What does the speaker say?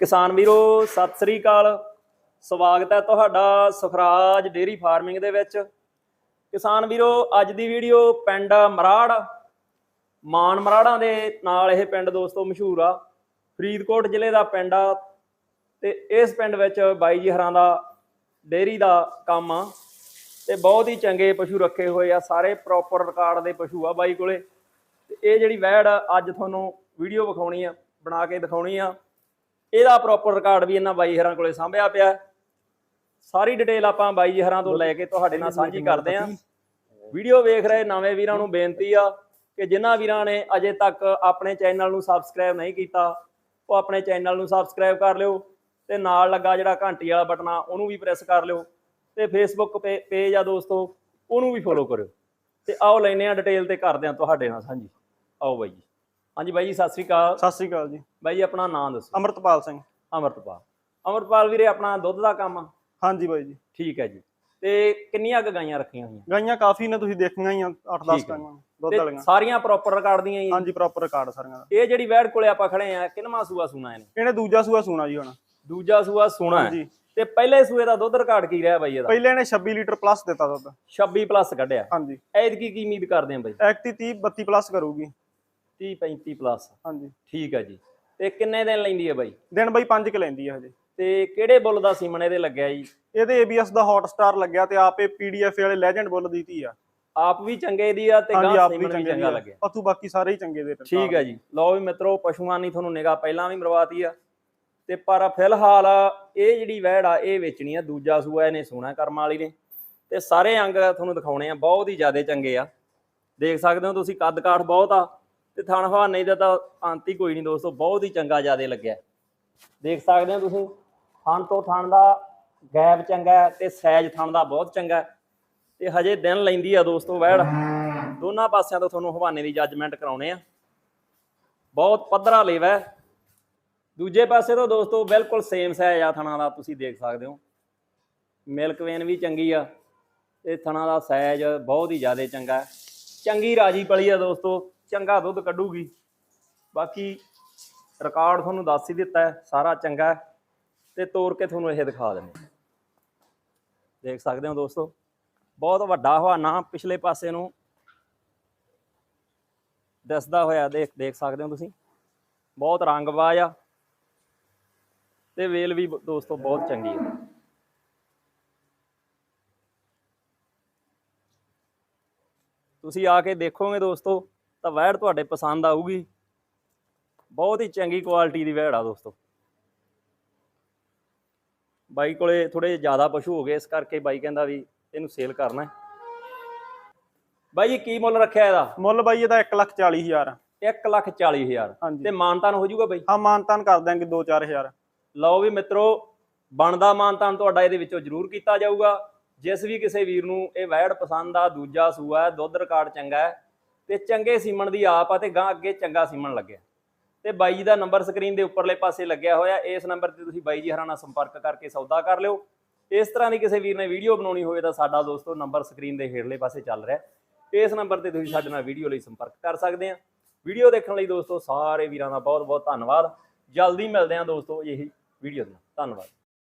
ਕਿਸਾਨ ਵੀਰੋ, ਸਤਿ ਸ੍ਰੀ ਅਕਾਲ। ਸਵਾਗਤ ਹੈ ਤੁਹਾਡਾ ਸੁਖਰਾਜ ਡੇਰੀ ਫਾਰਮਿੰਗ ਦੇ ਵਿੱਚ। ਕਿਸਾਨ ਵੀਰੋ, ਅੱਜ ਦੀ ਵੀਡੀਓ ਪਿੰਡ ਮਰਾੜ, ਮਾਨ ਮਰਾੜਾਂ ਦੇ ਨਾਲ ਇਹ ਪਿੰਡ ਦੋਸਤੋ ਮਸ਼ਹੂਰ ਆ। ਫਰੀਦਕੋਟ ਜ਼ਿਲ੍ਹੇ ਦਾ ਪਿੰਡ ਆ ਤੇ ਇਸ ਪਿੰਡ ਵਿੱਚ ਬਾਈ ਜੀ ਹਰਾਂ ਦਾ ਡੇਰੀ ਦਾ ਕੰਮ ਆ ਤੇ ਬਹੁਤ ਹੀ ਚੰਗੇ ਪਸ਼ੂ ਰੱਖੇ ਹੋਏ ਆ, ਸਾਰੇ ਪ੍ਰੋਪਰ ਰਿਕਾਰਡ ਦੇ ਪਸ਼ੂ ਆ ਬਾਈ ਕੋਲੇ। ਤੇ ਇਹ ਜਿਹੜੀ ਵੈੜ ਅੱਜ ਤੁਹਾਨੂੰ ਵੀਡੀਓ ਵਿਖਾਉਣੀ ਆ, ਬਣਾ ਕੇ ਦਿਖਾਉਣੀ ਆ। ਇਹਦਾ ਪ੍ਰੋਪਰ ਰਿਕਾਰਡ ਵੀ ਇਹਨਾਂ ਬਾਈ ਹਰਾਂ ਕੋਲੇ ਸਾਂਭਿਆ ਪਿਆ ਸਾਰੀ ਡਿਟੇਲ ਆਪਾਂ ਬਾਈ ਜੀ ਹਰਾਂ ਤੋਂ ਲੈ ਕੇ ਤੁਹਾਡੇ ਨਾਲ ਸਾਂਝੀ ਕਰਦੇ ਆਂ ਵੀਡੀਓ ਵੇਖ ਰਹੇ ਨਵੇਂ ਵੀਰਾਂ ਨੂੰ ਬੇਨਤੀ ਆ ਕਿ ਜਿਨ੍ਹਾਂ ਵੀਰਾਂ ਨੇ ਅਜੇ ਤੱਕ ਆਪਣੇ ਚੈਨਲ ਨੂੰ ਸਬਸਕ੍ਰਾਈਬ ਨਹੀਂ ਕੀਤਾ ਉਹ ਆਪਣੇ ਚੈਨਲ ਨੂੰ ਸਬਸਕ੍ਰਾਈਬ ਕਰ ਲਿਓ ਤੇ ਨਾਲ ਲੱਗਾ ਜਿਹੜਾ ਘੰਟੀ ਵਾਲਾ ਬਟਨ ਆ ਉਹਨੂੰ ਵੀ ਪ੍ਰੈਸ ਕਰ ਲਿਓ ਤੇ ਫੇਸਬੁੱਕ ਪੇਜ ਆ ਦੋਸਤੋ ਉਹਨੂੰ ਵੀ ਫੋਲੋ ਕਰਿਓ। ਤੇ ਆਓ ਲੈਨੇ ਆ ਡਿਟੇਲ ਤੇ ਕਰਦੇ ਆ ਤੁਹਾਡੇ ਨਾਲ ਸਾਂਝੀ। ਆਓ ਬਾਈ ਜੀ। ਹਾਂਜੀ ਬਾਈ ਜੀ ਸਤਿ ਸ੍ਰੀ ਅਕਾਲ। ਸਤਿ ਸ੍ਰੀ ਅਕਾਲ ਜੀ। ਬਾਈ ਜੀ ਆਪਣਾ ਨਾਮ ਦੱਸੋ। ਅਮਰਤਪਾਲ ਸਿੰਘ। ਅਮਰਤਪਾਲ। ਅਮਰਤਪਾਲ ਵੀਰੇ ਆਪਣਾ ਦੁੱਧ ਦਾ ਕੰਮ ਆ? ਹਾਂਜੀ ਬਾਈ ਜੀ। ਠੀਕ ਹੈ ਜੀ। ਤੇ ਕਿੰਨੀਆਂ ਕੁ ਗਾਈਆਂ ਰੱਖੀਆਂ ਹੋਈਆਂ? ਗਾਈਆਂ ਕਾਫੀ ਨੇ ਤੁਸੀਂ ਦੇਖੀਆਂ ਹੀ ਆ 8-10 ਠੀਕ ਹੈ। ਗਾਈਆਂ ਦੁੱਧ ਵਾਲੀਆਂ। ਸਾਰੀਆਂ ਪ੍ਰੋਪਰ ਰਿਕਾਰਡ ਦੀਆਂ ਹੀ ਹਾਂਜੀ ਪ੍ਰੋਪਰ ਰਿਕਾਰਡ ਸਾਰੀਆਂ ਦਾ। ਇਹ ਜਿਹੜੀ ਵੈੜ ਕੋਲੇ ਆਪਾਂ ਖੜੇ ਆ ਕਿੰਨਵਾਂ ਸੂਆ ਸੁਣਾ ਇਹਨੇ? ਇਹਨੇ ਦੂਜਾ ਸੂਆ ਸੂਣਾ ਜੀ ਹੁਣ। ਦੂਜਾ ਸੂਆ ਸੁਣਾ ਹੈ। ਤੇ ਪਹਿਲੇ ਸੂਏ ਦਾ ਦੁੱਧ ਰਿਕਾਰਡ ਕੀ ਰਿਹਾ ਬਾਈ ਇਹਦਾ? ਪਹਿਲੇ ਇਹਨੇ 26 ਲੀਟਰ ਪਲੱਸ ਦਿੱਤਾ ਦੁੱਧ। 26 ਪਲੱਸ ਕੱਢਿਆ। ਹਾਂਜੀ। ਐਤਕੀ ਕੀ ਉਮੀਦ ਕਰਦੇ ਆ ਬਾਈ? ਐਕਟੀ 30 32 ਪਲੱਸ ਕਰੂਗੀ। 30 35 ਪਲੱਸ ਹਾਂਜੀ। ਠੀਕ ਹੈ ਜੀ। ਤੇ ਕਿੰਨੇ ਦਿਨ ਲੈਂਦੀ ਹੈ ਬਾਈ? ਦਿਨ ਬਾਈ 5 ਕ ਲੈਂਦੀ ਆ ਹਜੇ। ਤੇ ਕਿਹੜੇ ਬੁੱਲ ਦਾ ਸੀਮਨ ਇਹਦੇ ਲੱਗਿਆ ਜੀ? ਇਹਦੇ ABS ਦਾ ਹੌਟ ਸਟਾਰ ਲੱਗਿਆ ਤੇ ਆਪੇ PDF ਵਾਲੇ ਲੈਜੈਂਡ ਬੁੱਲ ਦੀ ਆ। ਆਪ ਵੀ ਚੰਗੇ ਦੀ ਆ ਤੇ ਗਾਂ ਸੀਮਨ ਵੀ ਚੰਗੇ ਲੱਗਿਆ। ਪਤੂ ਬਾਕੀ ਸਾਰੇ ਹੀ ਚੰਗੇ ਦੇ ਠੀਕ ਹੈ ਜੀ। ਲਓ ਵੀ ਮਿੱਤਰੋ ਪਸ਼ੂਆਂ ਦੀ ਤੁਹਾਨੂੰ ਨਿਗਾਹ ਪਹਿਲਾਂ ਵੀ ਮਰਵਾਤੀ ਆ। ਤੇ ਪਰ ਫਿਲਹਾਲ ਇਹ ਜਿਹੜੀ ਵੈੜ ਆ ਇਹ ਵੇਚਣੀ ਆ। ਦੂਜਾ ਸੂਆ ਇਹਨੇ ਸੋਨਾ ਕਰਮ ਵਾਲੀ ਨੇ। ਤੇ ਸਾਰੇ ਅੰਗ ਤੁਹਾਨੂੰ ਦਿਖਾਉਣੇ ਆ। ਬਹੁਤ ਹੀ ਜ਼ਿਆਦਾ ਚੰਗੇ ਆ। ਦੇਖ ਸਕਦੇ ਹੋ ਤੁਸੀਂ ਕੱਦ ਕਾਠ ਬਹੁਤ ਆ। ਤੇ ਥਣ ਹਵਾਨੇ ਦਾ ਤਾਂ ਅੰਤ ਹੀ ਕੋਈ ਨਹੀਂ ਦੋਸਤੋ, ਬਹੁਤ ਹੀ ਚੰਗਾ ਜ਼ਿਆਦਾ ਲੱਗਿਆ। ਦੇਖ ਸਕਦੇ ਹੋ ਤੁਸੀਂ, ਥਣ ਤੋਂ ਥਣ ਦਾ ਗੈਪ ਚੰਗਾ ਹੈ ਤੇ ਸਾਈਜ਼ ਥਣ ਦਾ ਬਹੁਤ ਚੰਗਾ ਹੈ। ਤੇ ਹਜੇ ਦਿਨ ਲੈਂਦੀ ਆ ਦੋਸਤੋ ਵੈੜ। ਦੋਨਾਂ ਪਾਸਿਆਂ ਤੋਂ ਤੁਹਾਨੂੰ ਹਵਾਨੇ ਦੀ ਜੱਜਮੈਂਟ ਕਰਾਉਣੇ ਆ। ਬਹੁਤ ਪੱਧਰਾ ਲੇਵਾ ਦੂਜੇ ਪਾਸੇ ਤੋਂ ਦੋਸਤੋ ਬਿਲਕੁਲ ਸੇਮ ਸਾਈਜ਼ ਆ ਥਣਾ ਦਾ, ਤੁਸੀਂ ਦੇਖ ਸਕਦੇ ਹੋ। ਮਿਲਕ ਵੇਨ ਵੀ ਚੰਗੀ ਆ ਤੇ ਥਣਾ ਦਾ ਸਾਈਜ਼ ਬਹੁਤ ਹੀ ਜ਼ਿਆਦਾ ਚੰਗਾ ਚੰਗੀ ਰਾਜੀ ਪਲੀ ਆ ਦੋਸਤੋ। ਚੰਗਾ ਦੁੱਧ ਕੱਢੂਗੀ। ਬਾਕੀ ਰਿਕਾਰਡ ਤੁਹਾਨੂੰ ਦੱਸ ਹੀ ਦਿੱਤਾ ਹੈ, ਸਾਰਾ ਚੰਗਾ ਹੈ। ਤੇ ਤੋੜ ਕੇ ਤੁਹਾਨੂੰ ਇਹ ਦਿਖਾ ਦਿੰਦੇ ਦੇਖ ਸਕਦੇ ਹੋ ਦੋਸਤੋ, ਬਹੁਤ ਵੱਡਾ ਹਵਾਨਾ ਪਿਛਲੇ ਪਾਸੇ ਨੂੰ ਦੱਸਦਾ ਹੋਇਆ। ਦੇਖ ਦੇਖ ਸਕਦੇ ਹੋ ਤੁਸੀਂ, ਬਹੁਤ ਰੰਗਬਾਜ਼ ਆ। ਤੇ ਵੇਲ ਵੀ ਦੋਸਤੋ ਬਹੁਤ ਚੰਗੀ ਹੈ ਤੁਸੀਂ ਆ ਕੇ ਦੇਖੋਗੇ ਦੋਸਤੋ ਤਾਂ ਵੈੜ ਤੁਹਾਡੇ ਪਸੰਦ ਆਊਗੀ। ਬਹੁਤ ਹੀ ਚੰਗੀ ਕੁਆਲਿਟੀ ਦੀ ਵੈੜ ਆ ਦੋਸਤੋ। ਬਾਈ ਕੋਲੇ ਥੋੜੇ ਜ਼ਿਆਦਾ ਪਸ਼ੂ ਹੋ ਗਏ ਇਸ ਕਰਕੇ ਬਾਈ ਕਹਿੰਦਾ ਵੀ ਇਹਨੂੰ ਸੇਲ ਕਰਨਾ ਹੈ। ਬਾਈ ਜੀ ਕੀ ਮੁੱਲ ਰੱਖਿਆ ਇਹਦਾ? ਮੁੱਲ ਬਾਈ ਇਹਦਾ 140000 ਇੱਕ ਲੱਖ ਚਾਲੀ ਹਜ਼ਾਰ। ਹਾਂਜੀ। ਤੇ ਮਾਨਤਾਨ ਹੋ ਜਾਊਗਾ ਬਾਈ? ਹਾਂ ਮਾਨਤਾਨ ਕਰ ਦਾਂਗੇ 2-4000 ਲਓ ਵੀ ਮਿੱਤਰੋ ਬਣਦਾ ਮਾਨਤਾਨ ਤੁਹਾਡਾ ਇਹਦੇ ਵਿੱਚੋਂ ਜ਼ਰੂਰ ਕੀਤਾ ਜਾਊਗਾ। ਜਿਸ ਵੀ ਕਿਸੇ ਵੀਰ ਨੂੰ ਇਹ ਵੈੜ ਪਸੰਦ ਆ ਦੂਜਾ ਸੂਆ ਦੁੱਧ ਰਿਕਾਰਡ ਚੰਗਾ ਹੈ। ਤੇ ਚੰਗੇ ਸੀਮਣ ਦੀ ਆਪ ਆ ਤੇ ਗਾਂ ਅੱਗੇ ਚੰਗਾ ਸੀਮਣ ਲੱਗਿਆ। ਤੇ ਬਾਈ ਜੀ ਦਾ ਨੰਬਰ ਸਕਰੀਨ ਦੇ ਉੱਪਰਲੇ ਪਾਸੇ ਲੱਗਿਆ ਹੋਇਆ, ਇਸ ਨੰਬਰ ਤੇ ਤੁਸੀਂ ਬਾਈ ਜੀ ਹਰਾਂ ਨਾਲ ਸੰਪਰਕ ਕਰਕੇ ਸੌਦਾ ਕਰ ਲਿਓ। ਇਸ ਤਰ੍ਹਾਂ ਦੀ ਕਿਸੇ ਵੀਰ ਨੇ ਵੀਡੀਓ ਬਣਾਉਣੀ ਹੋਵੇ ਤਾਂ ਸਾਡਾ ਦੋਸਤੋ ਨੰਬਰ ਸਕਰੀਨ ਦੇ ਹੇਠਲੇ ਪਾਸੇ ਚੱਲ ਰਿਹਾ ਇਸ ਨੰਬਰ ਤੇ ਤੁਸੀਂ ਸਾਡੇ ਨਾਲ ਵੀਡੀਓ ਲਈ ਸੰਪਰਕ ਕਰ ਸਕਦੇ ਆ ਵੀਡੀਓ ਦੇਖਣ ਲਈ ਦੋਸਤੋ ਸਾਰੇ ਵੀਰਾਂ ਦਾ ਬਹੁਤ ਬਹੁਤ ਧੰਨਵਾਦ। ਜਲਦੀ ਮਿਲਦੇ ਹਾਂ ਦੋਸਤੋ ਇਹੀ ਵੀਡੀਓ ਦੇ ਨਾਲ। ਧੰਨਵਾਦ।